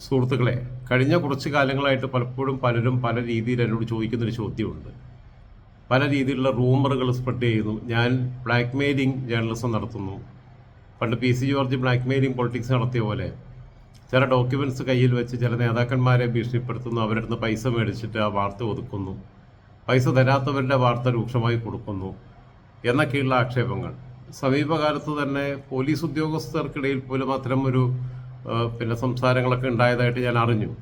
സുഹൃത്തുക്കളെ കഴിഞ്ഞ കുറച്ച് കാലങ്ങളായിട്ട് പലപ്പോഴും പലരും പല രീതിയിൽ എന്നോട് ചോദിക്കുന്നൊരു ചോദ്യമുണ്ട്. പല രീതിയിലുള്ള റൂമറുകൾ സ്പ്രെഡ് ചെയ്യുന്നു. ഞാൻ ബ്ലാക്ക് മെയിലിംഗ് ജേർണലിസം നടത്തുന്നു. പണ്ട് P C George blackmailing politics നടത്തിയ പോലെ ചില ഡോക്യുമെന്റ്സ് കയ്യിൽ വെച്ച് ചില നേതാക്കന്മാരെ ഭീഷണിപ്പെടുത്തുന്നു. അവരുടെ അടുത്ത് പൈസ മേടിച്ചിട്ട് ആ വാർത്ത ഒതുക്കുന്നു. പൈസ തരാത്തവരുടെ വാർത്ത രൂക്ഷമായി കൊടുക്കുന്നു എന്നൊക്കെയുള്ള ആക്ഷേപങ്ങൾ. സമീപകാലത്ത് തന്നെ പോലീസ് ഉദ്യോഗസ്ഥർക്കിടയിൽ പോലും അത്തരം ഒരു പിന്നെ സംസാരങ്ങളൊക്കെ ഉണ്ടായതായിട്ട് ഞാൻ അറിഞ്ഞു.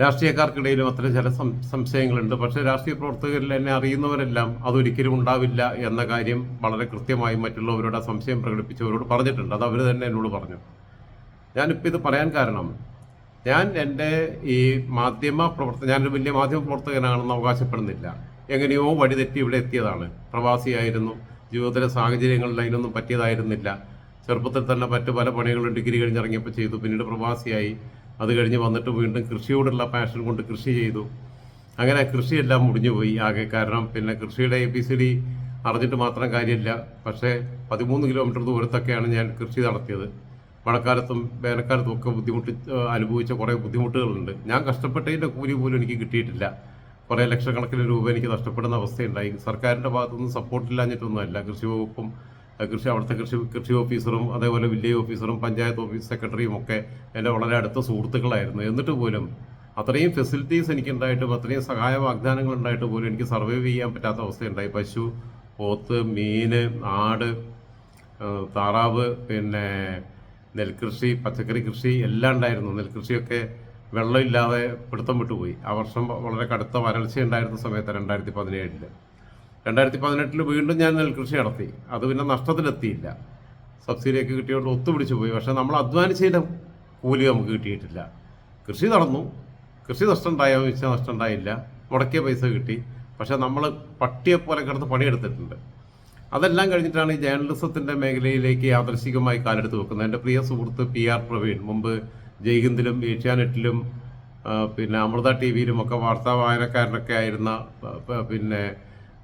രാഷ്ട്രീയക്കാർക്കിടയിലും അത്തരം ചില സംശയങ്ങളുണ്ട്. പക്ഷേ രാഷ്ട്രീയ പ്രവർത്തകരിൽ എന്നെ അറിയുന്നവരെല്ലാം അതൊരിക്കലും ഉണ്ടാവില്ല എന്ന കാര്യം വളരെ കൃത്യമായി മറ്റുള്ളവരോട് ആ സംശയം പ്രകടിപ്പിച്ചവരോട് പറഞ്ഞിട്ടുണ്ട്. അത് അവർ തന്നെ എന്നോട് പറഞ്ഞു. ഞാനിപ്പോൾ ഇത് പറയാൻ കാരണം ഞാൻ എന്റെ ഈ മാധ്യമ പ്രവർത്തന ഞാനൊരു വലിയ മാധ്യമ പ്രവർത്തകനാണെന്ന് അവകാശപ്പെടുന്നില്ല. എങ്ങനെയോ വഴിതെറ്റി ഇവിടെ എത്തിയതാണ്. പ്രവാസിയായിരുന്നു. ജീവിതത്തിലെ സാഹചര്യങ്ങളിൽ അതിനൊന്നും പറ്റിയതായിരുന്നില്ല. ചെറുപ്പത്തിൽ തന്നെ മറ്റു പല പണികളും ഡിഗ്രി കഴിഞ്ഞിറങ്ങിയപ്പോൾ ചെയ്തു. പിന്നീട് പ്രവാസിയായി. അത് കഴിഞ്ഞ് വന്നിട്ട് വീണ്ടും കൃഷിയോടുള്ള പാഷൻ കൊണ്ട് കൃഷി ചെയ്തു. അങ്ങനെ കൃഷിയെല്ലാം മുടിഞ്ഞുപോയി ആകെ. കാരണം പിന്നെ കൃഷിയുടെ എ ബി സി ഡി അറിഞ്ഞിട്ട് മാത്രം കാര്യമില്ല. പക്ഷേ പതിമൂന്ന് കിലോമീറ്റർ ദൂരത്തൊക്കെയാണ് ഞാൻ കൃഷി നടത്തിയത്. മഴക്കാലത്തും വേനൽക്കാലത്തും ഒക്കെ ബുദ്ധിമുട്ട് അനുഭവിച്ച കുറേ ബുദ്ധിമുട്ടുകളുണ്ട്. ഞാൻ കഷ്ടപ്പെട്ടതിന്റെ കൂലി പോലും എനിക്ക് കിട്ടിയിട്ടില്ല. കുറേ ലക്ഷക്കണക്കിന് രൂപ എനിക്ക് നഷ്ടപ്പെടുന്ന അവസ്ഥയുണ്ടായി. സർക്കാരിന്റെ ഭാഗത്തുനിന്ന് സപ്പോർട്ടില്ലാഞ്ഞിട്ടൊന്നുമല്ല കൃഷി വകുപ്പും കൃഷി അവിടുത്തെ കൃഷി കൃഷി ഓഫീസറും അതേപോലെ വില്ലേജ് ഓഫീസറും പഞ്ചായത്ത് ഓഫീസ് സെക്രട്ടറിയും ഒക്കെ എന്റെ വളരെ അടുത്ത സുഹൃത്തുക്കളായിരുന്നു. എന്നിട്ട് പോലും അത്രയും ഫെസിലിറ്റീസ് എനിക്കുണ്ടായിട്ടും അത്രയും സഹായ വാഗ്ദാനങ്ങൾ ഉണ്ടായിട്ട് പോലും എനിക്ക് സർവൈവ് ചെയ്യാൻ പറ്റാത്ത അവസ്ഥയുണ്ടായി. പശു പോത്ത് മീന് ആട് താറാവ് പിന്നെ നെൽകൃഷി പച്ചക്കറി കൃഷി എല്ലാം ഉണ്ടായിരുന്നു. നെൽകൃഷിയൊക്കെ വെള്ളമില്ലാതെ പിടുത്തം വിട്ടുപോയി. ആ വർഷം വളരെ കടുത്ത വരൾച്ച ഉണ്ടായിരുന്ന സമയത്ത് രണ്ടായിരത്തി പതിനേഴിൽ. രണ്ടായിരത്തി പതിനെട്ടിൽ വീണ്ടും ഞാൻ നെൽകൃഷി നടത്തി. അത് പിന്നെ നഷ്ടത്തിലെത്തിയില്ല. സബ്സിഡിയൊക്കെ കിട്ടിയോണ്ട് ഒത്തുപിടിച്ചു പോയി. പക്ഷേ നമ്മൾ അധ്വാനിച്ചതിന്റെ കൂലി നമുക്ക് കിട്ടിയിട്ടില്ല. കൃഷി നടന്നു. കൃഷി നഷ്ടം ഉണ്ടായോ വെച്ചാൽ നഷ്ടം ഉണ്ടായില്ല മുടക്കിയ പൈസ കിട്ടി. പക്ഷേ നമ്മൾ പട്ടിയെ പോലെ കിടന്ന് പണിയെടുത്തിട്ടുണ്ട്. അതെല്ലാം കഴിഞ്ഞിട്ടാണ് ഈ ജേർണലിസത്തിന്റെ മേഖലയിലേക്ക് യാദർശികമായി കാലെടുത്ത് വെക്കുന്നത്. എന്റെ പ്രിയ സുഹൃത്ത് പി ആർ പ്രവീൺ. മുമ്പ് ജയ്ഹിന്ദിലും ഏഷ്യാനെറ്റിലും പിന്നെ അമൃത ടി വിയിലും ഒക്കെ വാർത്താ വായനക്കാരനൊക്കെ ആയിരുന്ന പിന്നെ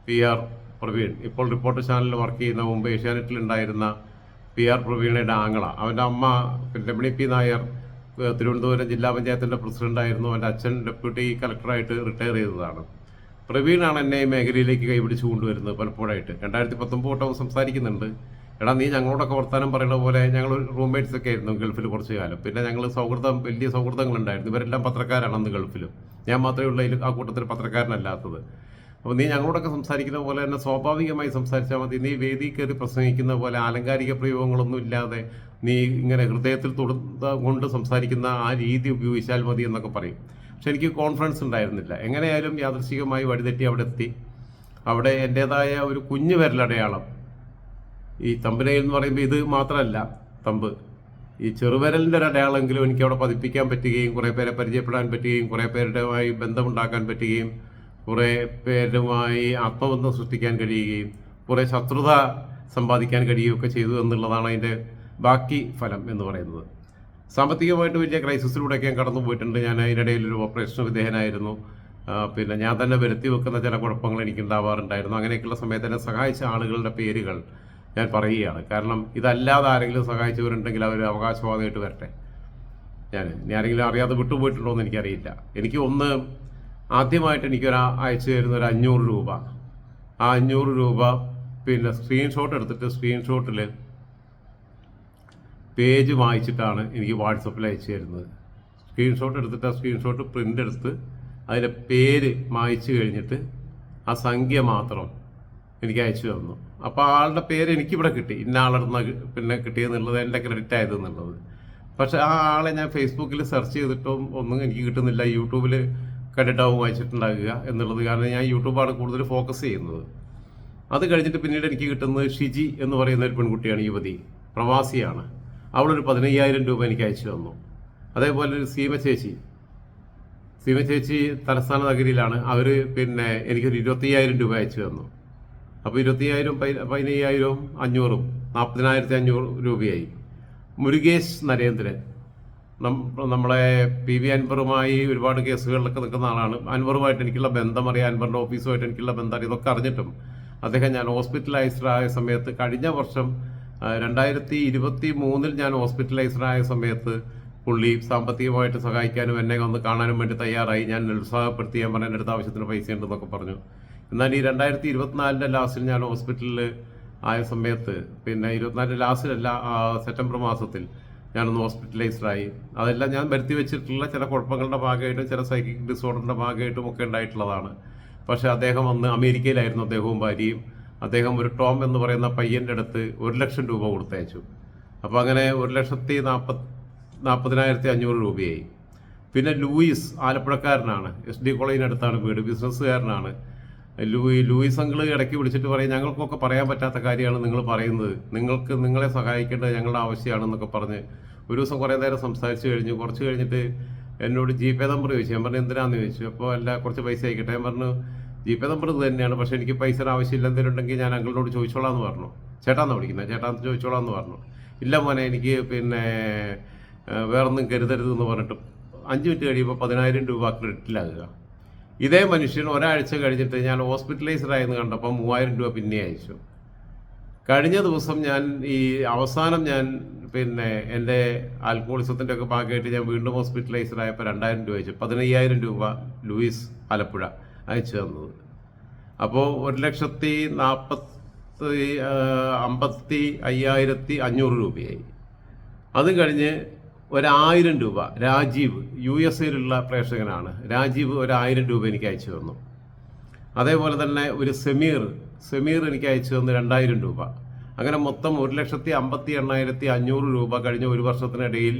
പി ആർ പ്രവീൺ. ഇപ്പോൾ റിപ്പോർട്ടർ ചാനലിൽ വർക്ക് ചെയ്യുന്ന മുമ്പ് ഏഷ്യാനെറ്റിൽ ഉണ്ടായിരുന്ന പി ആർ പ്രവീണയുടെ ആങ്ങള. അവന്റെ അമ്മ രമണി പി നായർ തിരുവനന്തപുരം ജില്ലാ പഞ്ചായത്തിന്റെ പ്രസിഡന്റായിരുന്നു അവന്റെ അച്ഛൻ ഡെപ്യൂട്ടി കളക്ടറായിട്ട് റിട്ടയർ ചെയ്തതാണ്. പ്രവീണാണ് എന്നെ ഈ മേഖലയിലേക്ക് കൈപിടിച്ച് കൊണ്ടുവരുന്നത് പലപ്പോഴായിട്ട്. രണ്ടായിരത്തി പത്തൊമ്പത് തൊട്ട് അവൻ സംസാരിക്കുന്നുണ്ട്. എടാ നീ ഞങ്ങളോടൊക്കെ വർത്താനം പറയുന്ന പോലെ ഞങ്ങൾ റൂംമേറ്റ്സ് ഒക്കെ ആയിരുന്നു ഗൾഫിൽ കുറച്ച് കാലം. പിന്നെ ഞങ്ങൾ സൗഹൃദം വലിയ സൗഹൃദങ്ങളുണ്ടായിരുന്നു. ഇവരെല്ലാം പത്രക്കാരാണ് അന്ന് ഗൾഫിലും. ഞാൻ മാത്രമേ ഉള്ളതിൽ ആ കൂട്ടത്തിൽ പത്രക്കാരനല്ലാത്തത്. അപ്പോൾ നീ ഞങ്ങളോടൊക്കെ സംസാരിക്കുന്ന പോലെ തന്നെ സ്വാഭാവികമായി സംസാരിച്ചാൽ മതി. നീ വേദി കയറി പ്രസംഗിക്കുന്ന പോലെ ആലങ്കാരിക പ്രയോഗങ്ങളൊന്നും ഇല്ലാതെ നീ ഇങ്ങനെ ഹൃദയത്തിൽ തൊടുത്ത കൊണ്ട് സംസാരിക്കുന്ന ആ രീതി ഉപയോഗിച്ചാൽ മതി എന്നൊക്കെ പറയും. പക്ഷെ എനിക്ക് കോൺഫിഡൻസ് ഉണ്ടായിരുന്നില്ല. എങ്ങനെയായാലും യാദൃശികമായി വഴിതെറ്റി അവിടെ എത്തി. അവിടെ എന്റേതായ ഒരു കുഞ്ഞു വിരലടയാളം ഈ തമ്പനയിൽ എന്ന് പറയുമ്പോൾ ഇത് മാത്രമല്ല തമ്പ്. ഈ ചെറുവിരലിന്റെ ഒരു അടയാളമെങ്കിലും എനിക്ക് അവിടെ പതിപ്പിക്കാൻ പറ്റുകയും കുറേ പേരെ പരിചയപ്പെടാൻ പറ്റുകയും കുറേ പേരുടെ ബന്ധമുണ്ടാക്കാൻ പറ്റുകയും കുറേ പേരുമായി ആത്മബന്ധം സൃഷ്ടിക്കാൻ കഴിയുകയും കുറേ ശത്രുത സമ്പാദിക്കാൻ കഴിയുകയൊക്കെ ചെയ്തു എന്നുള്ളതാണ് അതിന്റെ ബാക്കി ഫലം എന്ന് പറയുന്നത്. സാമ്പത്തികമായിട്ട് വലിയ ക്രൈസിസിലൂടെയൊക്കെ ഞാൻ കടന്നു പോയിട്ടുണ്ട്. ഞാൻ അതിനിടയിൽ ഒരു ഓപ്പറേഷൻ വിധേയനായിരുന്നു. പിന്നെ ഞാൻ തന്നെ വരുത്തി വെക്കുന്ന ചില കുഴപ്പങ്ങൾ എനിക്ക് ഉണ്ടാവാറുണ്ടായിരുന്നു. അങ്ങനെയൊക്കെയുള്ള സമയത്ത് എന്നെ സഹായിച്ച ആളുകളുടെ പേരുകൾ ഞാൻ പറയുകയാണ്. കാരണം ഇതല്ലാതെ ആരെങ്കിലും സഹായിച്ചവരുണ്ടെങ്കിൽ അവർ അവകാശവാദമായിട്ട് വരട്ടെ. ഞാൻ ഇനി ആരെങ്കിലും അറിയാതെ വിട്ടുപോയിട്ടുണ്ടോ എന്ന് എനിക്കറിയില്ല. എനിക്ക് ഒന്ന് ആദ്യമായിട്ട് എനിക്കൊരു അയച്ചു തരുന്ന ഒരു അഞ്ഞൂറ് രൂപ. ആ അഞ്ഞൂറ് രൂപ പിന്നെ സ്ക്രീൻഷോട്ട് എടുത്തിട്ട് സ്ക്രീൻഷോട്ടിൽ പേജ് വായിച്ചിട്ടാണ് എനിക്ക് വാട്സപ്പിൽ അയച്ചു തരുന്നത്. സ്ക്രീൻഷോട്ട് എടുത്തിട്ട് ആ സ്ക്രീൻഷോട്ട് പ്രിന്റ് എടുത്ത് അതിന്റെ പേര് വായിച്ചു കഴിഞ്ഞിട്ട് ആ സംഖ്യ മാത്രം എനിക്ക് അയച്ചു തന്നു. അപ്പോൾ ആളുടെ പേര് എനിക്കിവിടെ കിട്ടി. ഇന്ന ആളെടുന്ന പിന്നെ കിട്ടിയെന്നുള്ളത് എന്റെ ക്രെഡിറ്റ് ആയത് എന്നുള്ളത് പക്ഷേ ആ ആളെ ഞാൻ ഫേസ്ബുക്കിൽ സെർച്ച് ചെയ്തിട്ടും ഒന്നും എനിക്ക് കിട്ടുന്നില്ല. യൂട്യൂബിൽ കണ്ടിട്ടാവും വായിച്ചിട്ടുണ്ടാകുക എന്നുള്ളത് കാരണം ഞാൻ യൂട്യൂബാണ് കൂടുതൽ ഫോക്കസ് ചെയ്യുന്നത്. അത് കഴിഞ്ഞിട്ട് പിന്നീട് എനിക്ക് കിട്ടുന്നത് ഷിജി എന്ന് പറയുന്ന ഒരു പെൺകുട്ടിയാണ് യുവതി. പ്രവാസിയാണ്. അവളൊരു പതിനയ്യായിരം രൂപ എനിക്ക് അയച്ചു തന്നു. അതേപോലെ ഒരു സീമ ചേച്ചി. സീമ ചേച്ചി തലസ്ഥാന നഗരിയിലാണ്. അവർ പിന്നെ എനിക്കൊരു ഇരുപത്തയ്യായിരം രൂപ അയച്ചു തന്നു. അപ്പോൾ ഇരുപത്തയ്യായിരം പതിനയ്യായിരവും അഞ്ഞൂറും നാൽപ്പതിനായിരത്തി അഞ്ഞൂറ് രൂപയായി. മുരുകേഷ് നരേന്ദ്രൻ. നമ്മളെ പി വി അൻവറുമായി ഒരുപാട് കേസുകളിലൊക്കെ നിൽക്കുന്ന ആളാണ്. അൻവറുമായിട്ട് എനിക്കുള്ള ബന്ധം അറിയാം അൻവറിന്റെ ഓഫീസുമായിട്ട് എനിക്കുള്ള ബന്ധം ഇതൊക്കെ അറിഞ്ഞിട്ടും അദ്ദേഹം ഞാൻ ഹോസ്പിറ്റലൈസ്ഡ് ആയ സമയത്ത് കഴിഞ്ഞ വർഷം രണ്ടായിരത്തി ഇരുപത്തി മൂന്നിൽ ഞാൻ ഹോസ്പിറ്റലൈസ്ഡ് ആയ സമയത്ത് പുള്ളി സാമ്പത്തികമായിട്ട് സഹായിക്കാനും എന്നെ ഒന്ന് കാണാനും വേണ്ടി തയ്യാറായി. ഞാൻ നിരുത്സാഹപ്പെടുത്തി. ഞാൻ പറഞ്ഞ അടുത്ത ആവശ്യത്തിന് പൈസ ഉണ്ടെന്നൊക്കെ പറഞ്ഞു. എന്നാൽ ഈ രണ്ടായിരത്തി ഇരുപത്തിനാലിന്റെ ലാസ്റ്റിൽ ഞാൻ ഹോസ്പിറ്റലിൽ ആയ സമയത്ത് പിന്നെ ഇരുപത്തിനാലിന്റെ ലാസ്റ്റിലല്ല സെപ്റ്റംബർ മാസത്തിൽ ഞാനൊന്ന് ഹോസ്പിറ്റലൈസ്ഡ് ആയി. അതെല്ലാം ഞാൻ വരുത്തി വെച്ചിട്ടുള്ള ചില കുഴപ്പങ്ങളുടെ ഭാഗമായിട്ടും ചില സൈക്കിക് ഡിസോർഡറിന്റെ ഭാഗമായിട്ടും ഒക്കെ ഉണ്ടായിട്ടുള്ളതാണ്. പക്ഷേ അദ്ദേഹം അന്ന് അമേരിക്കയിലായിരുന്നു അദ്ദേഹവും ഭാര്യയും. അദ്ദേഹം ഒരു ടോം എന്ന് പറയുന്ന പയ്യന്റെ അടുത്ത് ഒരു ലക്ഷം രൂപ കൊടുത്തയച്ചു. അപ്പോൾ അങ്ങനെ ഒരു ലക്ഷത്തി നാൽപ്പത് നാൽപ്പതിനായിരത്തി അഞ്ഞൂറ് രൂപയായി. പിന്നെ ലൂയിസ് ആലപ്പുഴക്കാരനാണ്. എസ് ഡി കോളേജിനടുത്താണ് വീട്. ബിസിനസ്സുകാരനാണ്. ലൂയി ലൂയിസ് അങ്കിൾ ഇടയ്ക്ക് വിളിച്ചിട്ട് പറയും ഞങ്ങൾക്കൊക്കെ പറയാൻ പറ്റാത്ത കാര്യമാണ് നിങ്ങൾ പറയുന്നത്. നിങ്ങൾക്ക് നിങ്ങളെ സഹായിക്കേണ്ടത് ഞങ്ങളുടെ ആവശ്യമാണെന്നൊക്കെ പറഞ്ഞ് ഒരു ദിവസം കുറേ നേരം സംസാരിച്ച് കഴിഞ്ഞു. കുറച്ച് കഴിഞ്ഞിട്ട് എന്നോട് ജി പേ നമ്പർ ചോദിച്ചു. ഞാൻ പറഞ്ഞു എന്തിനാന്ന് ചോദിച്ചു? അപ്പോൾ അല്ല കുറച്ച് പൈസ അയക്കട്ടെ. ഞാൻ പറഞ്ഞു ജി പേ നമ്പർ ഇത് തന്നെയാണ്. പക്ഷേ എനിക്ക് പൈസയുടെ ആവശ്യമില്ല. എന്തെങ്കിലും ഉണ്ടെങ്കിൽ ഞാൻ അങ്കിളിനോട് ചോദിച്ചോളാം എന്ന് പറഞ്ഞു. ചേട്ടാന്ന് വിളിക്കുന്നത് ചേട്ടാന്ന് ചോദിച്ചോളാം എന്ന് പറഞ്ഞു. ഇല്ല മോനെ എനിക്ക് പിന്നെ വേറൊന്നും കരുതരുതെന്ന് പറഞ്ഞിട്ട് അഞ്ച് മിനിറ്റ് കഴിയുമ്പോൾ പതിനായിരം രൂപ ക്രെഡിറ്റിലാകുക ഇതേ മനുഷ്യൻ ഒരാഴ്ച കഴിഞ്ഞിട്ട് ഞാൻ ഹോസ്പിറ്റലൈസ്ഡ് ആയെന്ന് കണ്ടപ്പോൾ മൂവായിരം രൂപ പിന്നെ അയച്ചു. കഴിഞ്ഞ ദിവസം ഞാൻ ഈ അവസാനം ഞാൻ പിന്നെ എന്റെ ആൽക്കോളിസത്തിന്റെ ഒക്കെ ഭാഗമായിട്ട് ഞാൻ വീണ്ടും ഹോസ്പിറ്റലൈസ്ഡ് ആയപ്പോൾ രണ്ടായിരം രൂപ അയച്ചു. പതിനയ്യായിരം രൂപ ലൂയിസ് ആലപ്പുഴ അയച്ചു തന്നത്. അപ്പോൾ ഒരു ലക്ഷത്തി നാൽപ്പത്തി അമ്പത്തി അയ്യായിരത്തി അഞ്ഞൂറ് രൂപയായി. അത് കഴിഞ്ഞ് ഒരായിരം രൂപ. രാജീവ് യു എസ് എയിലുള്ള പ്രേക്ഷകനാണ്. രാജീവ് ഒരായിരം രൂപ എനിക്ക് അയച്ചു തന്നു. അതേപോലെ തന്നെ ഒരു സെമീർ. സെമീർ എനിക്ക് അയച്ചു തന്നു രണ്ടായിരം രൂപ. അങ്ങനെ മൊത്തം ഒരു ലക്ഷത്തി അമ്പത്തി എണ്ണായിരത്തി അഞ്ഞൂറ് രൂപ കഴിഞ്ഞ ഒരു വർഷത്തിനിടയിൽ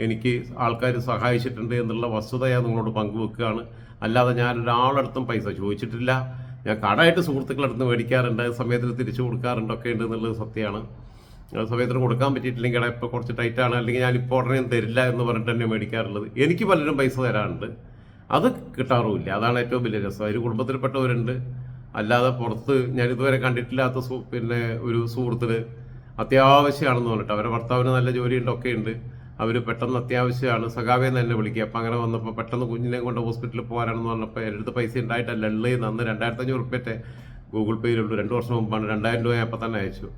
എനിക്ക് ആൾക്കാർ സഹായിച്ചിട്ടുണ്ട് എന്നുള്ള വസ്തുത ഞാൻ നിങ്ങളോട് പങ്കുവെക്കുകയാണ്. അല്ലാതെ ഞാൻ ഒരാളടുത്തും പൈസ ചോദിച്ചിട്ടില്ല. ഞാൻ കടമായിട്ട് സുഹൃത്തുക്കളടുത്ത് മേടിക്കാറുണ്ട്. സമയത്തിന് തിരിച്ചു കൊടുക്കാറുണ്ട് ഒക്കെ ഉണ്ട് എന്നുള്ളത് സത്യമാണ്. സമയത്തിന് കൊടുക്കാൻ പറ്റിയിട്ടില്ലെങ്കിൽ കട ഇപ്പോൾ കുറച്ച് ടൈറ്റാണ് അല്ലെങ്കിൽ ഞാൻ ഇപ്പോൾ ഉടനെ തരില്ല എന്ന് പറഞ്ഞിട്ട് തന്നെ മേടിക്കാറുള്ളത്. എനിക്ക് പലരും പൈസ തരാറുണ്ട്. അത് കിട്ടാറുമില്ല. അതാണ് ഏറ്റവും വലിയ രസം. ഒരു കുടുംബത്തിൽപ്പെട്ടവരുണ്ട്. അല്ലാതെ പുറത്ത് ഞാൻ ഇതുവരെ കണ്ടിട്ടില്ലാത്ത സു പിന്നെ ഒരു സുഹൃത്തിന് അത്യാവശ്യമാണെന്ന് പറഞ്ഞിട്ട് അവരുടെ ഭർത്താവിന് നല്ല ജോലിയുണ്ട് ഒക്കെ ഉണ്ട് അവർ പെട്ടെന്ന് അത്യാവശ്യമാണ്. സഖാവേന്ന് തന്നെ വിളിക്കുക. അപ്പം അങ്ങനെ വന്നപ്പോൾ പെട്ടെന്ന് കുഞ്ഞിനെ കൊണ്ട് ഹോസ്പിറ്റലിൽ പോകാനാണെന്ന് പറഞ്ഞപ്പോൾ എന്റെ അടുത്ത് പൈസ ഉണ്ടായിട്ടല്ല. ഉള്ളത് അന്ന് രണ്ടായിരത്തഞ്ഞൂറ് റുപ്യത്തെ ഗൂഗിൾ പേയിലുള്ളൂ രണ്ട് വർഷം മുമ്പാണ്. രണ്ടായിരം രൂപ അപ്പം തന്നെ അയച്ചു.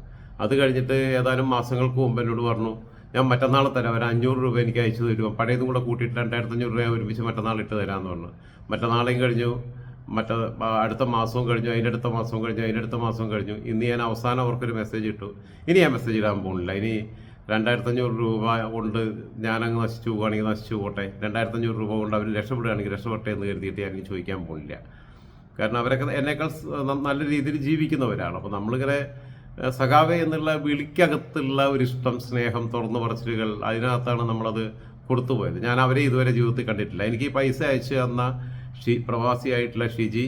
അത് കഴിഞ്ഞിട്ട് ഏതാനും മാസങ്ങൾക്ക് മുമ്പ് എന്നോട് പറഞ്ഞു ഞാൻ മറ്റന്നാളെ തരാം ഒരു അഞ്ഞൂറ് രൂപ എനിക്ക് അയച്ചു തരുമോ? പഴയതും കൂടെ കൂട്ടിയിട്ട് രണ്ടായിരത്തി അഞ്ഞൂറ് രൂപ ഒരുമിച്ച് മറ്റന്നാൾ ഇട്ട് തരാമെന്ന് പറഞ്ഞു. മറ്റന്നാളെയും കഴിഞ്ഞു മറ്റേ അടുത്ത മാസവും കഴിഞ്ഞു അതിന്റെ അടുത്ത മാസവും കഴിഞ്ഞു അതിന്റെ അടുത്ത മാസവും കഴിഞ്ഞു. ഇന്ന് ഞാൻ അവസാനം അവർക്കൊരു മെസ്സേജ് ഇട്ടു. ഇനി ഞാൻ മെസ്സേജ് ഇടാൻ പോകുന്നില്ല. ഇനി രണ്ടായിരത്തഞ്ഞൂറ് രൂപ കൊണ്ട് ഞാനങ്ങ് നശിച്ചു പോവുകയാണെങ്കിൽ നശിച്ചു പോകട്ടെ രണ്ടായിരത്തഞ്ഞൂറ് രൂപ കൊണ്ട് അവർ രക്ഷപ്പെടുകയാണെങ്കിൽ രക്ഷപ്പെട്ടെ എന്ന് കരുതിയിട്ട് ഞാൻ ചോദിക്കാൻ പോകുന്നില്ല. കാരണം അവരൊക്കെ എന്നേക്കാൾ നല്ല രീതിയിൽ ജീവിക്കുന്നവരാണ്. അപ്പോൾ നമ്മളിങ്ങനെ സഖാവെ എന്നുള്ള വിളിക്കകത്തുള്ള ഒരു ഇഷ്ടം സ്നേഹം തുറന്നു പറച്ചിലുകൾ അതിനകത്താണ് നമ്മളത് കൊടുത്തുപോയത് ഞാൻ അവരെ ഇതുവരെ ജീവിതത്തിൽ കണ്ടിട്ടില്ല. എനിക്ക് പൈസ അയച്ചു തന്ന ഷി പ്രവാസിയായിട്ടുള്ള ഷിജി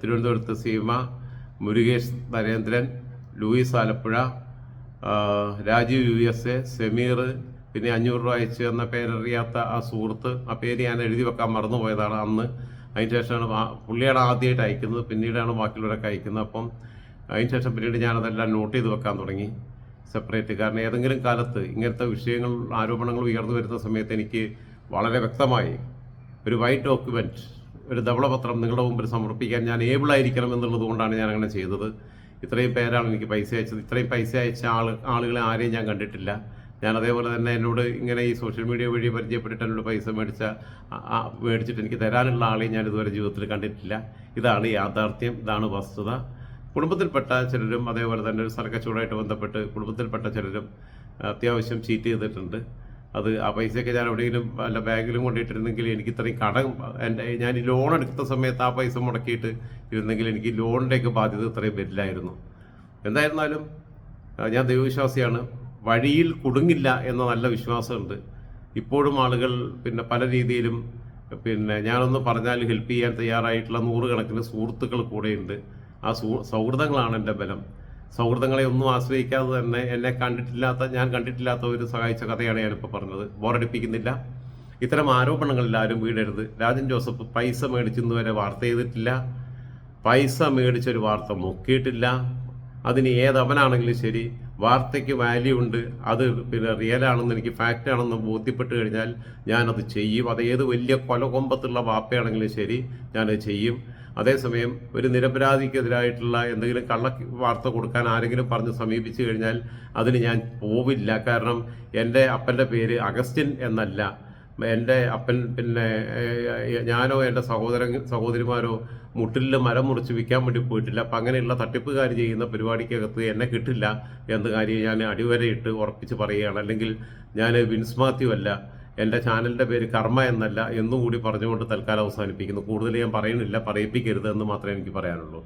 തിരുവനന്തപുരത്ത് Seema Murukesh Narendran Louis Alappuzha Rajeev U S A Sameer പിന്നെ അഞ്ഞൂറ് രൂപ അയച്ചു തന്ന പേരറിയാത്ത ആ സുഹൃത്ത്. ആ പേര് ഞാൻ എഴുതി വെക്കാൻ മറന്നുപോയതാണ് അന്ന്. അതിന് ശേഷമാണ് പുള്ളിയാണ് ആദ്യമായിട്ട് അയക്കുന്നത്. പിന്നീടാണ് ബാക്കിയുള്ളവരൊക്കെ അയക്കുന്നത്. അപ്പം അതിന് ശേഷം പിന്നീട് ഞാനതെല്ലാം നോട്ട് ചെയ്ത് വെക്കാൻ തുടങ്ങി. സെപ്പറേറ്റ് കാരണം ഏതെങ്കിലും കാലത്ത് ഇങ്ങനത്തെ വിഷയങ്ങൾ ആരോപണങ്ങൾ ഉയർന്നു വരുന്ന സമയത്ത് എനിക്ക് വളരെ വ്യക്തമായി ഒരു വൈറ്റ് ഡോക്യുമെന്റ് ഒരു ധവളപത്രം നിങ്ങളുടെ മുമ്പിൽ സമർപ്പിക്കാൻ ഞാൻ ഏബിൾ ആയിരിക്കണം എന്നുള്ളത് കൊണ്ടാണ് ഞാൻ അങ്ങനെ ചെയ്തത്. ഇത്രയും പേരാണ് എനിക്ക് പൈസ അയച്ചത്. ഇത്രയും പൈസ അയച്ച ആൾ ആളുകളെ ആരെയും ഞാൻ കണ്ടിട്ടില്ല. ഞാൻ അതേപോലെ തന്നെ എന്നോട് ഇങ്ങനെ ഈ സോഷ്യൽ മീഡിയ വഴി പരിചയപ്പെട്ടിട്ട് എന്നോട് പൈസ മേടിച്ച മേടിച്ചിട്ട് എനിക്ക് തരാനുള്ള ആളെയും ഞാൻ ഇതുവരെ ജീവിതത്തിൽ കണ്ടിട്ടില്ല. ഇതാണ് യാഥാർത്ഥ്യം ഇതാണ് വസ്തുത. കുടുംബത്തിൽപ്പെട്ട ചിലരും അതേപോലെ തന്നെ ഒരു സ്ഥലക്കച്ചവടമായിട്ട് ബന്ധപ്പെട്ട് കുടുംബത്തിൽപ്പെട്ട ചിലരും അത്യാവശ്യം ചീറ്റ് ചെയ്തിട്ടുണ്ട്. അത് ആ പൈസയൊക്കെ ഞാൻ എവിടെയെങ്കിലും വല്ല ബാങ്കിലും കൊണ്ടിട്ടിരുന്നെങ്കിൽ എനിക്ക് ഇത്രയും കടം എന്റെ ഞാൻ ഈ ലോൺ എടുത്ത സമയത്ത് ആ പൈസ മുടക്കിയിട്ട് ഇരുന്നെങ്കിൽ എനിക്ക് ലോണിന്റെയൊക്കെ ബാധ്യത ഇത്രയും വരില്ലായിരുന്നു. എന്തായിരുന്നാലും ഞാൻ ദൈവവിശ്വാസിയാണ്. വഴിയിൽ കുടുങ്ങില്ല എന്ന നല്ല വിശ്വാസമുണ്ട്. ഇപ്പോഴും ആളുകൾ പിന്നെ പല രീതിയിലും പിന്നെ ഞാനൊന്ന് പറഞ്ഞാൽ ഹെൽപ്പ് ചെയ്യാൻ തയ്യാറായിട്ടുള്ള നൂറുകണക്കിന് സുഹൃത്തുക്കൾ കൂടെയുണ്ട്. ആ സൂ സൗഹൃദങ്ങളാണ് എന്റെ ബലം. സൗഹൃദങ്ങളെ ഒന്നും ആശ്രയിക്കാതെ തന്നെ എന്നെ കണ്ടിട്ടില്ലാത്ത ഞാൻ കണ്ടിട്ടില്ലാത്ത ഒരു സഹായിച്ച കഥയാണ് ഞാനിപ്പോൾ പറഞ്ഞത്. ബോറടിപ്പിക്കുന്നില്ല. ഇത്തരം ആരോപണങ്ങളിൽ ആരും വീടരുത്. രാജൻ ജോസഫ് പൈസ മേടിച്ചെന്ന് വരെ വാർത്ത ചെയ്തിട്ടില്ല. പൈസ മേടിച്ചൊരു വാർത്ത മുക്കിയിട്ടില്ല. അതിന് ഏതവനാണെങ്കിലും ശരി വാർത്തയ്ക്ക് വാല്യൂ ഉണ്ട്. അത് പിന്നെ റിയൽ ആണെന്ന് എനിക്ക് ഫാക്റ്റ് ആണെന്ന് ബോധ്യപ്പെട്ട് കഴിഞ്ഞാൽ ഞാനത് ചെയ്യും. അത് ഏത് വലിയ കൊലകൊമ്പത്തുള്ള വാപ്പയാണെങ്കിലും ശരി ഞാനത് ചെയ്യും. അതേസമയം ഒരു നിരപരാധിക്കെതിരായിട്ടുള്ള എന്തെങ്കിലും കള്ള വാർത്ത കൊടുക്കാൻ ആരെങ്കിലും പറഞ്ഞ് സമീപിച്ചു കഴിഞ്ഞാൽ അതിന് ഞാൻ പോവില്ല. കാരണം എന്റെ അപ്പന്റെ പേര് അഗസ്റ്റിൻ എന്നല്ല. എന്റെ അപ്പൻ പിന്നെ ഞാനോ എന്റെ സഹോദരൻ സഹോദരിമാരോ മുട്ടിൽ മരം മുറിച്ച് വിൽക്കാൻ വേണ്ടി പോയിട്ടില്ല. അപ്പം അങ്ങനെയുള്ള തട്ടിപ്പുകാർ ചെയ്യുന്ന പരിപാടിക്കകത്ത് എന്നെ കിട്ടില്ല എന്ന കാര്യം ഞാൻ അടിവരയിട്ട് ഉറപ്പിച്ച് പറയുകയാണ്. അല്ലെങ്കിൽ ഞാൻ വിൻസ് മാത്യു അല്ല. എന്റെ ചാനലിന്റെ പേര് കർമ്മ എന്നല്ല എന്നും കൂടി പറഞ്ഞുകൊണ്ട് തൽക്കാലം അവസാനിപ്പിക്കുന്നു. കൂടുതൽ ഞാൻ പറയുന്നില്ല പറയിപ്പിക്കരുത് എന്ന് മാത്രമേ എനിക്ക് പറയാനുള്ളൂ.